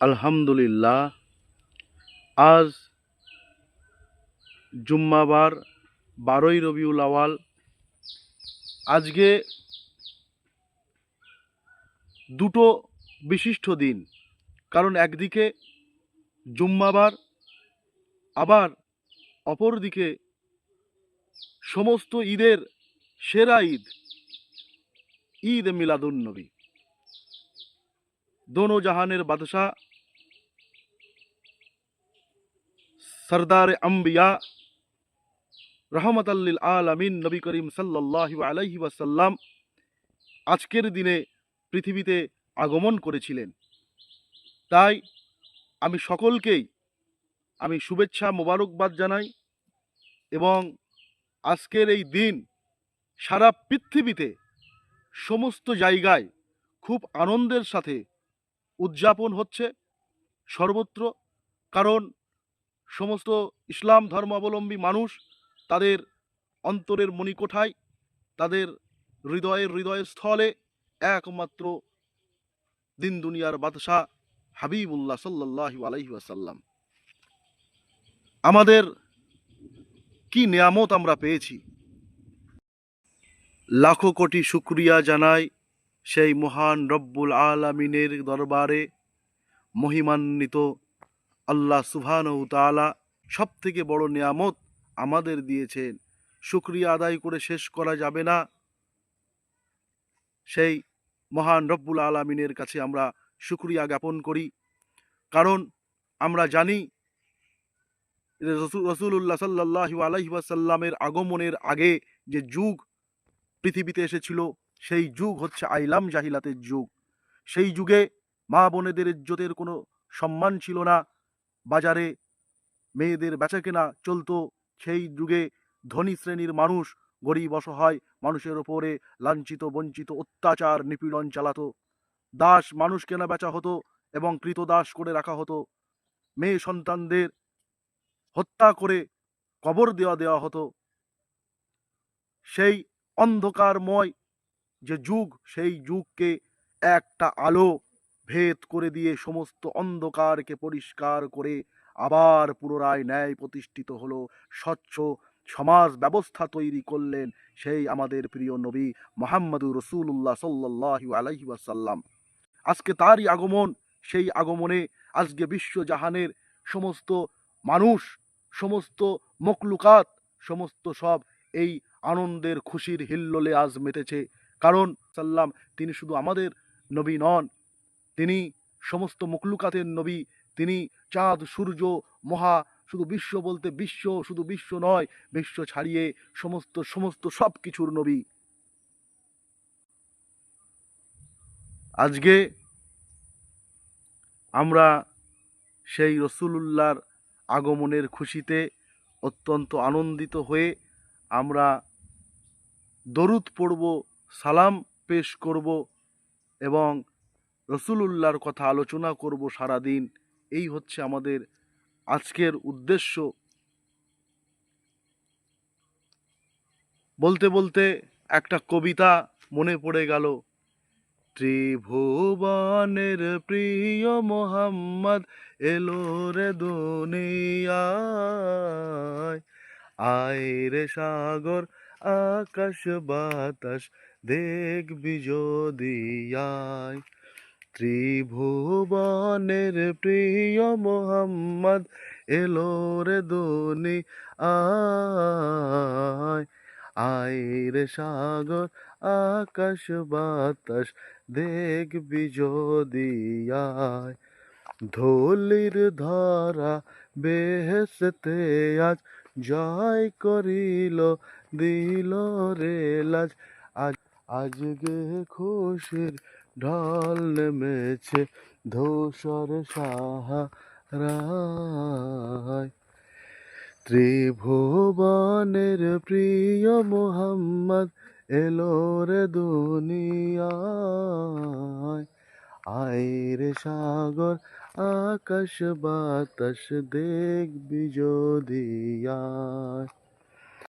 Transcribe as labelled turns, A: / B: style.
A: আলহামদুলিল্লাহ, আজ জুম্মাবার বারোই রবিউল আওয়াল। আজকে দুটো বিশিষ্ট দিন, কারণ একদিকে জুম্মাবার, আবার অপরদিকে সমস্ত ঈদের সেরা ঈদ ঈদ মিলাদুন নবী। दोनों जहान আম্বিয়া রহমত अम्बिया রহমতাল্লিল আলমিন নবী করিম সাল্লি আলহি ওয়াসাল্লাম আজকের দিনে পৃথিবীতে আগমন করেছিলেন তাই আমি সকলকেই আমি শুভেচ্ছা, মোবারকবাদ জানাই এবং আজকের এই দিন সারা পৃথিবীতে সমস্ত জায়গায় খুব আনন্দের সাথে উদযাপন হচ্ছে সর্বত্র, কারণ সমস্ত ইসলাম ধর্মাবলম্বী মানুষ তাদের অন্তরের মণিকোঠায়, তাদের হৃদয়ের হৃদয়ের স্থলে একমাত্র দিন দুনিয়ার বাদশাহ হাবিবুল্লাহ সাল্লাহ আলাইহি আসাল্লাম আমাদের কি নিয়ামত আমরা পেয়েছি? লাখো কোটি শুক্রিয়া জানাই সেই মহান রব্বুল আলামিনের দরবারে মহিমান্বিত আল্লাহ সুবহানাহু তাআলা সব থেকে বড় নিয়ামত আমাদের দিয়েছেন। শুক্রিয়া আদায় করে শেষ করা যাবে না। সেই মহান রব্বুল আলামিনের কাছে আমরা শুক্রিয়া জ্ঞাপন করি। কারণ আমরা জানি রসুল্লাহ সাল্লাহু আলাইহি ওয়াসাল্লামের আগমনের আগে যে যুগ পৃথিবীতে এসেছিল সেই যুগ হচ্ছে আইলাম জাহিলাতের যুগ। সেই যুগে মা বোনেদের ইজ্জতের কোনো সম্মান ছিল না। বাজারে মেয়েদের বেচাকেনা চলতো। সেই যুগে ধনী শ্রেণির মানুষ গরিব অসহায় মানুষের ওপরে লাঞ্ছিত, বঞ্চিত, অত্যাচার, নিপীড়ন চালাতো। দাস মানুষ কেনা বেচা হতো এবং কৃতদাস করে রাখা হতো। মেয়ে সন্তানদের হত্যা করে কবর দেওয়া দেওয়া হতো। সেই অন্ধকারময় যে যুগ, সেই যুগকে একটা আলো ভেদ করে দিয়ে সমস্ত অন্ধকারকে পরিষ্কার করে আবার পুনরায় ন্যায় প্রতিষ্ঠিত হলো, স্বচ্ছ সমাজ ব্যবস্থা তৈরি করলেন সেই আমাদের প্রিয় নবী মোহাম্মদুর রসুল্লাহ সাল্লাহ আলাইহি ওয়াসাল্লাম। আজকে তারই আগমন, সেই আগমনে আজকে বিশ্বজাহানের সমস্ত মানুষ, সমস্ত মকলুকাত সমস্ত সব এই আনন্দের খুশির হিল্লোলে আজ মেতেছে কারণ সাল্লাম তিনি শুধু আমাদের নবী নন, তিনি সমস্ত মকলুকাতের নবী, তিনি চাঁদ, সূর্য, মহা, শুধু বিশ্ব বলতে বিশ্ব, শুধু বিশ্ব নয়, বিশ্ব ছাড়িয়ে সমস্ত সমস্ত সব কিছুর নবী। আজকে আমরা সেই রসুলুল্লাহর আগমনের খুশিতে অত্যন্ত আনন্দিত হয়ে আমরা দরুদ পড়ব সালাম পেশ করব এবং রসুলুল্লাহর কথা আলোচনা করব সারাদিন। এই হচ্ছে আমাদের আজকের উদ্দেশ্য। বলতে বলতে একটা কবিতা মনে পড়ে গেল। ত্রিভুবনের প্রিয় মোহাম্মদ এলো রে দুনিয়ায়। আয় রে সাগর, আকাশ, বাতাস দেখবি যদি আয়। ত্রিভুবনের প্রিয় মোহাম্মদ এলো রে দুনি আয় আয় রে সাগর, আকাশ, বাতাস, দেখবি যদি আয়। ধলির ধরা বেহেসতে আজ জয় করিল, দিল রে লাজ। আজ আজকে খুশির ঢল নেমেছে ধূসর সাহারায়। ত্রিভুবনের প্রিয় মোহাম্মদ এলো রে দুনিয়ায়। আয় সাগর, আকাশ বাতাস দেখবি যদি আয়